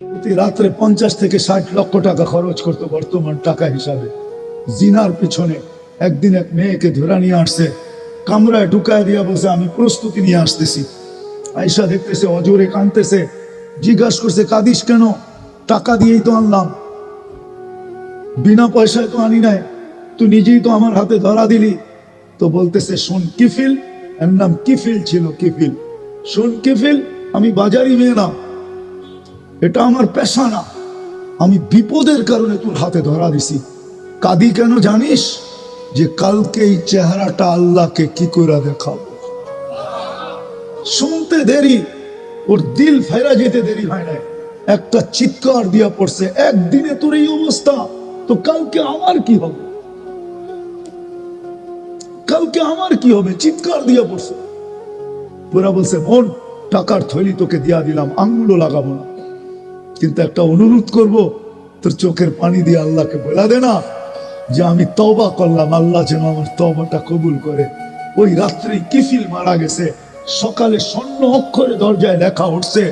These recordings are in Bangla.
প্রতি রাত্রে পঞ্চাশ থেকে ষাট লক্ষ টাকা খরচ করতো বর্তমান টাকা হিসাবে। জিনার পিছনে একদিন এক মেয়েকে ধরে নিয়ে আসছে। কামরায় ঢুকায় দিয়া বসে আমি প্রস্তুতি নিয়ে আসতেছি। আয়সা দেখতেছে, অজরে কানতেছে জিজ্ঞাসা করছে, কাঁদিস কেন? টাকা দিয়েই তো আনলাম। বিনা পয়সায় তো আনি নাই। তুই নিজেই তো আমার হাতে ধরা দিলি। তো বলতেছে, শোন, কিফিল? এর নাম কিফিল ছিল, কিফিল। শোন, কিফিল, আমি বাজারি মেয়ে না। এটা আমার পেশা না আমি বিপদের কারণে তোর হাতে ধরা দিছি। কাদি কেন জানিস? যে কালকে এই চেহারাটা আল্লাহকে কি করে দেখাবো। শুনতে দেরি, ওর দিল ফেরা যেতে দেরি হয় না একটা চিৎকার দিয়া পড়ছে, একদিনে তোর এই অবস্থা, তো কালকে আমার কি হবে? কালকে আমার কি হবে? চিৎকার দিয়া পড়ছে। পুরা বলছে মন টাকার থৈলি তোকে দিয়া দিলাম আঙ্গুলও লাগাবো না। কিন্তু একটা অনুরোধ করব, তোর চোখের পানি দিয়ে আল্লাহকে বলা দে না, যে আমি তবা করলাম, আল্লাহ যেন আমার তবাটা কবুল করে। ওই রাত্রে কিফিল মারা গেছে, সকালে স্বর্ণ অক্ষরে দরজায় লেখা উঠছে,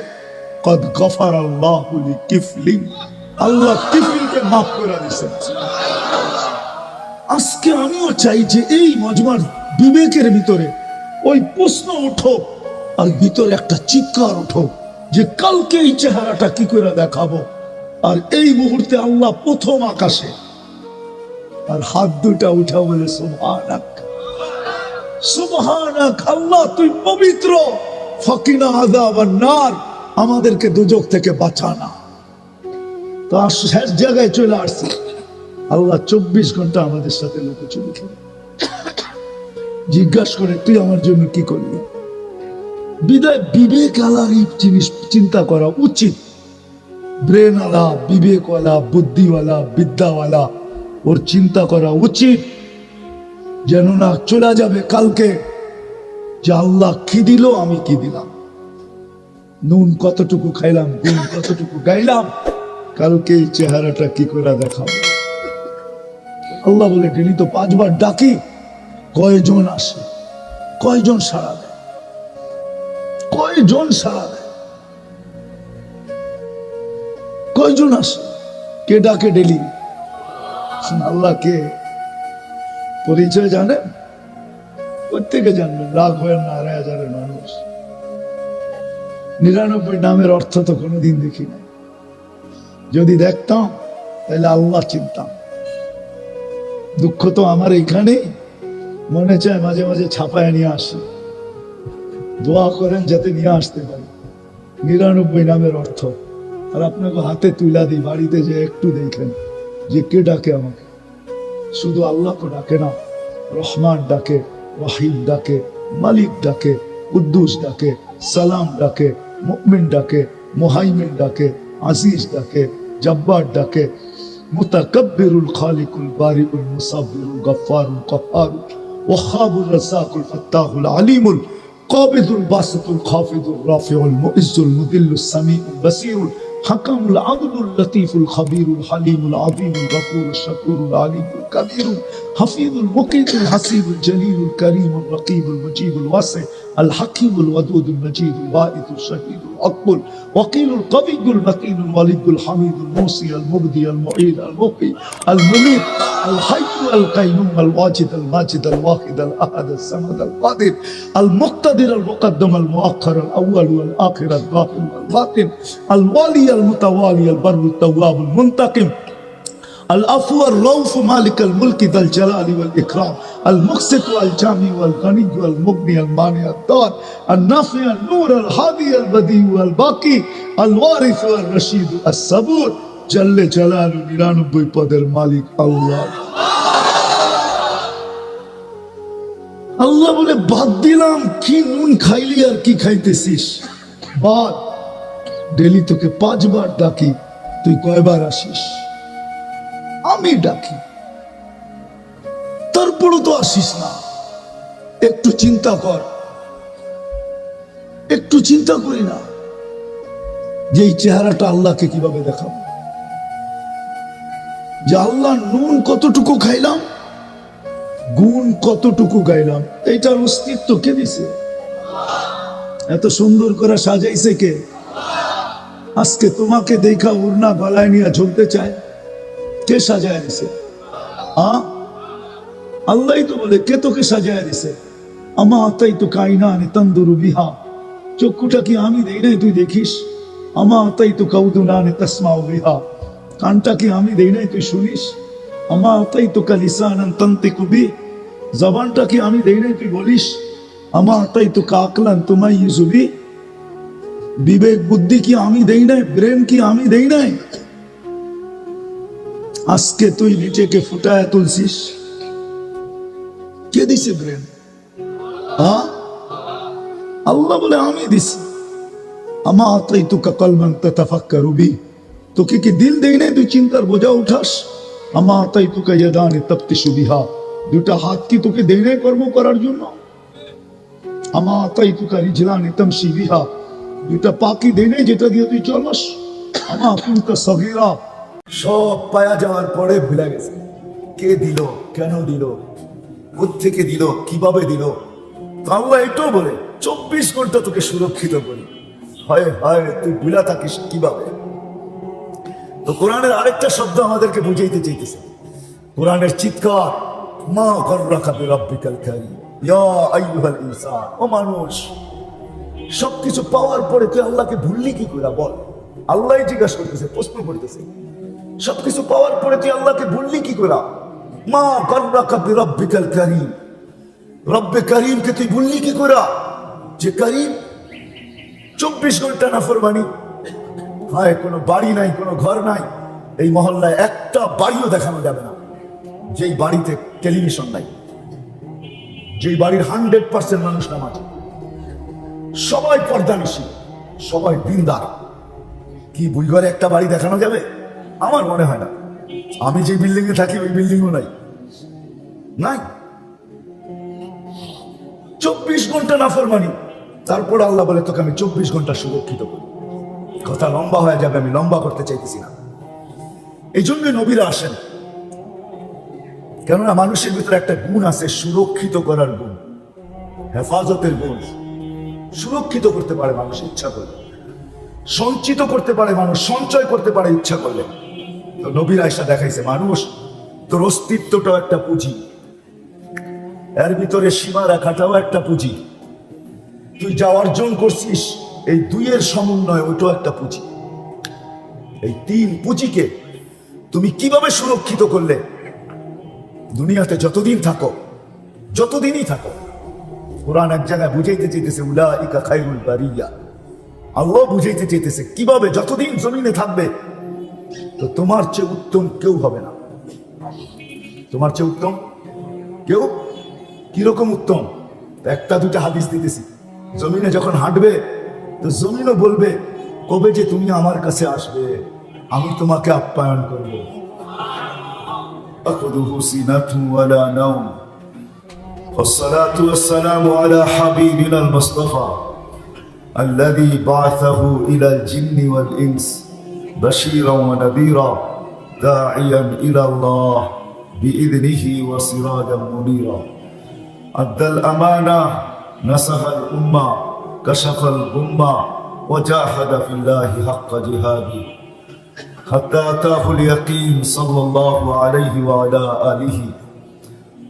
কদ গফার আল্লাহ কিফলিং আল্লাহ কিফিলকে মাফ করে দিয়েছেন আজকে আমিও চাই যে এই মজমার বিবেকের ভিতরে ওই প্রশ্ন উঠো আর ভিতরে একটা চিৎকার উঠো যে কালকে এই চেহারাটা কি করে দেখাবো? আর এই মুহূর্তে আল্লাহ প্রথম আকাশে। আর হাত দুটা উঠা বলে, সুবহানাক। সুবহানাক, আল্লাহ, তুই পবিত্র। ফকিনা আযাব নার। আমাদেরকে দুজক থেকে বাঁচানা তো শেষ জায়গায় চলে আসছে। আল্লাহ চব্বিশ ঘণ্টা আমাদের সাথে লুকোচুরি খেলে জিজ্ঞাসা করে, তুই আমার জন্য কি করলি? বিদায় বিবেক আলা এই জিনিস চিন্তা করা উচিত। ব্রেন আলা বিবেকওয়ালা বুদ্ধিওয়ালা বিদ্যাওয়ালা ওর চিন্তা করা উচিত। যেন না চলে যাবে কালকে, যে আল্লাহ কি দিল, আমি কি দিলাম। নুন কতটুকু খাইলাম, গুণ কতটুকু গাইলাম কালকে চেহারাটা কি করে দেখাবো? আল্লাহ বলে ডেলি তো পাঁচবার ডাকি, কয়জন আসে? কয়জন দেয়? কয়জন সাড়া দেয় কয়জন আসে কে ডাকে ডেলি? আল্লাহ কে পরিচয় জানেন? প্রত্যেকে জানবেন, রাগ হয় না আড়াই হাজারের মানুষ। নিরানব্বই নামের অর্থ তো কোনোদিন দেখি না যদি দেখতাম, তাহলে আল্লাহ চিনতাম। দুঃখ তো আমার এখানেই। মনে চায় মাঝে মাঝে ছাপায় নিয়ে আসি। দোয়া করেন যাতে নিয়ে আসতে পারি নিরানব্বই নামের অর্থ আর আপনাকে হাতে তুলা দিই বাড়িতে যে একটু দেখেন যে কে ডাকে আমাকে শুধু আল্লাহকে ডাকে না রহমান ডাকে ওয়াহিদ ডাকে মালিক ডাকে উদ্দুস ডাকে সালাম ডাকে মুকমিন ডাকে মোহাইমিন ডাকে আজিজ ডাকে জব্বার ডাকে মুতাকাব্বিরুল খালিকুল বারিকুল মুসাব্বিরুল গফফারুল কফফারুল ওয়াহাবুল রাসাকুল ফাত্তাহুল আলিমুল القابض الباسط الخافض الرافع المؤز المذل السميع البصير الحكم العدل اللطيف الخبير الحليم العظيم الغفور الشكور العليم الكبير حفيظ المقيت الحسيب الجليل الكريم الرقيب المجيب الواسع الحكيم الودود المجيد البائث الشهيد الأقبل وقيل القوي المتين الولي الحميد الموصي المبدي المعيد المقي المميت الحي القيوم الواجد الماجد الواحد الأحد الصمد القادر المقتدر المقدم المؤخر الأول والآخر الظاهر والباطن الوالي المتوالي البر التواب المنتقم العفو الرؤوف مالك الملك ذا الجلال والإكرام المقسط والجامع والغني والمغني المانع الدار النافع النور الهادي البديع والباقي الوارث والرشيد الصبور جل جلاله নিরানব্বই পদের মালিক আল্লাহ আল্লাহ বলে বাদ দিলাম কি নুন খাইলি আর কি খাইতেছিস বাদ ডেলি তোকে পাঁচবার ডাকি তুই কয়বার আসিস আমি ডাকি। তারপরও তো আসিস না। একটু চিন্তা কর। একটু চিন্তা করি না। যে এই চেহারাটা আল্লাহকে কীভাবে দেখাবো? যে আল্লাহ নুন কতটুকু খাইলাম, গুণ কতটুকু গাইলাম, এইটার অস্তিত্ব কে দিছে? এত সুন্দর করে সাজাইছে কে? আজকে তোমাকে দেখা উড়না গলায় নিয়ে ঝুলতে চায়। কে সাজায় দিছে? আ আল্লাহ তো বলে, কে তোকে সাজায় দিছে? আমা তাই তো কাইনা নে তন্দুরু বিহা। চক্ষুটা কি আমি দেই নাই তুই দেখিস? আমা তো কৌদুনা তসমাও বিহা। কানটা কি আমি দেই নাই তুই শুনিস? আমা তাই তো কালিসানান তন্তিকু বি। জবানটা কি আমি দেই নাই তুই বলিস? আমা তাই তো কাকলান তোমাই ইউজুবি বিবেক বুদ্ধি কি আমি দেই নাই? ব্রেন কি আমি দেই নাই? আজকে তুই নিজেকে ফুটায় তুলছিস? কে দিছে ব্রেন আল্লাহ বলে, আমি দিছি। আমা তাই তুকা কলমান তাফাক্কারু বি। তোকে কি দিল দেই নাই? তুই চিন্তার বোঝা উঠাস। আমা তাই তুকা ইয়াদানি তাপ্তিসু বিহা। দুটা হাত কি তোকে দেই নাই কর্ম করার জন্য? আমা তাই তুকা রিজলানি তামশি বিহা। দুটা পাকি দেই নাই যেটা দিয়ে তুই চলস? আমা কুনতা সগীরা। সব পায়া যাওয়ার পরে ভুলে গেছে। কে দিল, কেন দিল থেকে দিল, কীভাবে দিল? আল্লাহ এটাও বলে, চব্বিশ ঘণ্টা তোকে সুরক্ষিত করি। হয় হয়, তুই ভুলা থাকিস কীভাবে? তো কোরআনের আরেকটা শব্দ আমাদেরকে বুঝাইতে চাইতেছে। কোরআনের চিৎকার, মা গর্রাকা বিরাব্বিকাল কারীম ইয়া ও মানুষ। সবকিছু পাওয়ার পরে তুই আল্লাহকে ভুললি কি করে? বল। আল্লাহ জিজ্ঞাসা করতেছে, প্রশ্ন করতেছে। সবকিছু পাওয়ার পরে তুই আল্লাহকে ভুললি কি করে? মা গর্রাকা বিরাব্বিকাল কারীম। রব্বে করিমকে তুই ভুললি কি করে? যে করিম চব্বিশ ঘণ্টা না ফরমানি হয় কোনো বাড়ি নাই, কোনো ঘর নাই। এই মহল্লায় একটা বাড়িও দেখানো যাবে না। যেই বাড়িতে টেলিভিশন নাই। যেই বাড়ির হান্ড্রেড পার্সেন্ট মানুষ নামাজ। সবাই পর্দানিশী সবাই দিনদার। কি বুইঘরে একটা বাড়ি দেখানো যাবে? আমার মনে হয় না। আমি যে বিল্ডিং এ থাকি, ওই বিল্ডিংও নাই। নাই। চব্বিশ ঘণ্টা নাফরমানি। তারপর আল্লাহ বলে, তোকে আমি চব্বিশ ঘণ্টা সুরক্ষিত করি। কথা লম্বা হয়ে যাবে, আমি লম্বা করতে চাইতেছি না। এই জন্যই নবীরা আসেন। কেননা মানুষের ভিতরে একটা গুণ আছে, সুরক্ষিত করার গুণ। হেফাজতের গুণ। সুরক্ষিত করতে পারে মানুষ ইচ্ছা করলে। সঞ্চিত করতে পারে মানুষ, সঞ্চয় করতে পারে ইচ্ছা করলে। তো নবীর আয়সা দেখাইছে, মানুষ, তোর অস্তিত্বটাও একটা পুঁজি। এর ভিতরে সীমা রাখাটাও একটা পুঁজি। তুই যা অর্জন করছিস, এই দুইয়ের সমন্বয় ওইটাও একটা পুঁজি। এই তিন পুঁজিকে তুমি কীভাবে সুরক্ষিত করলে? দুনিয়াতে যতদিন থাকো, যতদিনই থাকো, কোরআন এক জায়গায় বুঝাইতে চাইতেছে, উলাইকা খাইরুল বারিয়া। আল্লাহ বুঝাইতে চাইতেছে, কীভাবে যতদিন জমিনে থাকবে তো তোমার চেয়ে উত্তম কেউ হবে না তোমার চেয়ে উত্তম কেউ কিরকম উত্তম একটা দুটা হাদিস দিতেছি জমিনে যখন হাঁটবে তো জমিনও বলবে কবে যে তুমি আমার কাছে আসবে আমি তোমাকে আপ্যায়ন করব أخذه سنة ولا نوم والصلاة والسلام على حبيبنا المصطفى الذي بعثه إلى الجن والإنس بشيرا ونذيرا داعيا إلى الله بإذنه وسراجا منيرا. أدى الأمانة نصح الأمة كشف الغمة وجاهد في الله حق جهاده حتى أتاه اليقين صلى الله عليه وعلى آله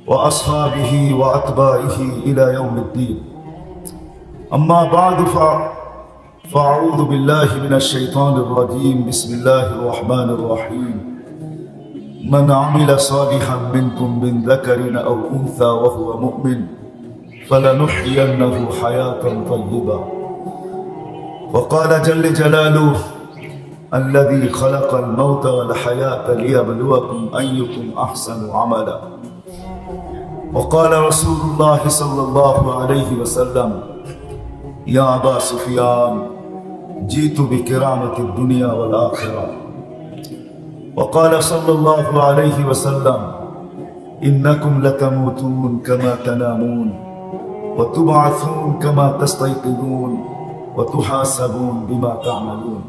وأصحابه وأتباعه إلى يوم الدين. أما بعد ف... فأعوذ بالله من الشيطان الرجيم. بسم الله الرحمن الرحيم. من عمل صالحا منكم من ذكر أو أنثى وهو مؤمن فلنحيينه حياة طيبة. وقال جل جلاله الذي خلق الموت والحياة ليبلوكم أيكم أحسن عملا. وقال رسول الله صلى الله عليه وسلم يا أبا سفيان جئت بكرامة الدنيا والآخرة وقال صلى الله عليه وسلم إنكم لتموتون كما تنامون وتبعثون كما تستيقظون وتحاسبون بما تعملون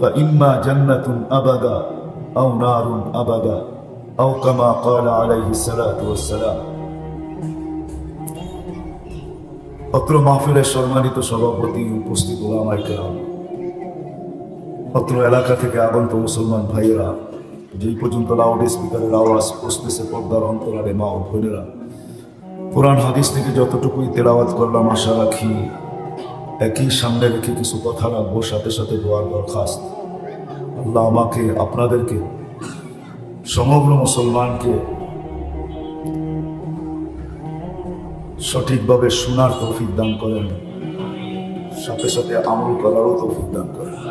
فإما جنة أبدا أو نار أبدا أو كما قال عليه الصلاة والسلام অত্র মাহফিলের সম্মানিত সভাপতি উপস্থিত ওলামাই কেরাম অত্র এলাকা থেকে আগন্ত মুসলমান ভাইয়েরা, যেই পর্যন্ত লাউড স্পিকারের আওয়াজ পৌঁছতেছে পর্দার অন্তরালে, মা ও বোনেরা, কোরআন হাদিস থেকে যতটুকুই তেলাওয়াত করলাম, আশা রাখি একই সামনে রেখে কিছু কথা রাখব, সাথে সাথে দোয়ার দরখাস্ত। আল্লাহ আমাকে, আপনাদেরকে, সমগ্র মুসলমানকে সঠিকভাবে শোনার তৌফিক দান করেন, সাথে সাথে আমল করারও তৌফিক দান করেন।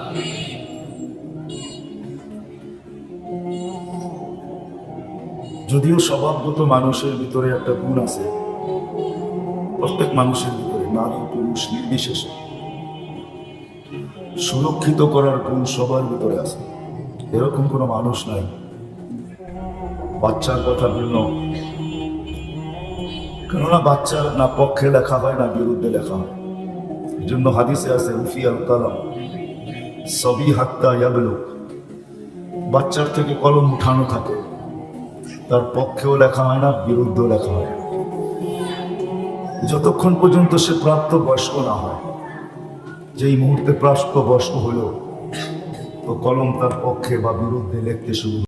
যদিও স্বভাবগত মানুষের ভিতরে একটা গুণ আছে, প্রত্যেক মানুষের ভিতরে নারী, পুরুষ, নির্বিশেষে। সুরক্ষিত করার গুণ সবার ভিতরে আছে। এরকম কোনো মানুষ নাই। বাচ্চার কথা ভিন্ন। কেননা বাচ্চার না পক্ষে লেখা হয়, না বিরুদ্ধে লেখা হয়। জন্য হাদিসে আছে রুফি আল কালাম সবই হাত্তা বাচ্চার থেকে কলম উঠানো থাকে। তার পক্ষেও লেখা হয় না, বিরুদ্ধেও লেখা হয়। যতক্ষণ পর্যন্ত সে প্রাপ্ত বয়স্ক না হয়, যেই মুহূর্তে প্রাপ্ত বয়স্ক হলো, তো কলম তার পক্ষে বা বিরুদ্ধে লিখতে শুরু